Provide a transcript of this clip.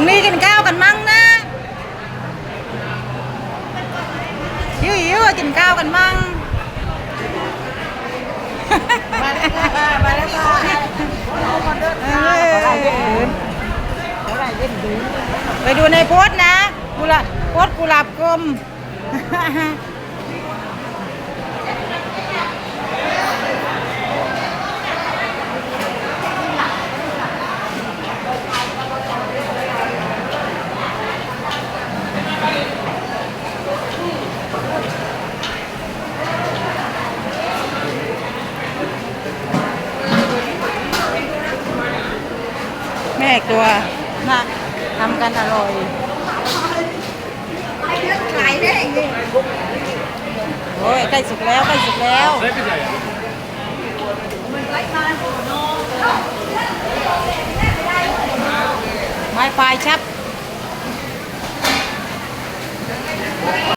ตรงนี้กินข้าวกันมั่งนะหิวหิวๆกินข้าวกันมั่งมาแล้วค่ะมาแล้วค่ะเอออะไรเล่นดูไปดูในโพสต์นะกุหลาบโพสต์กุหลาบกลม แม่ตัวนะทำกันอร่อยขายได้ยังไงโอ้ยใกล้สุกแล้วใกล้สุกแล้วไม้พายชับ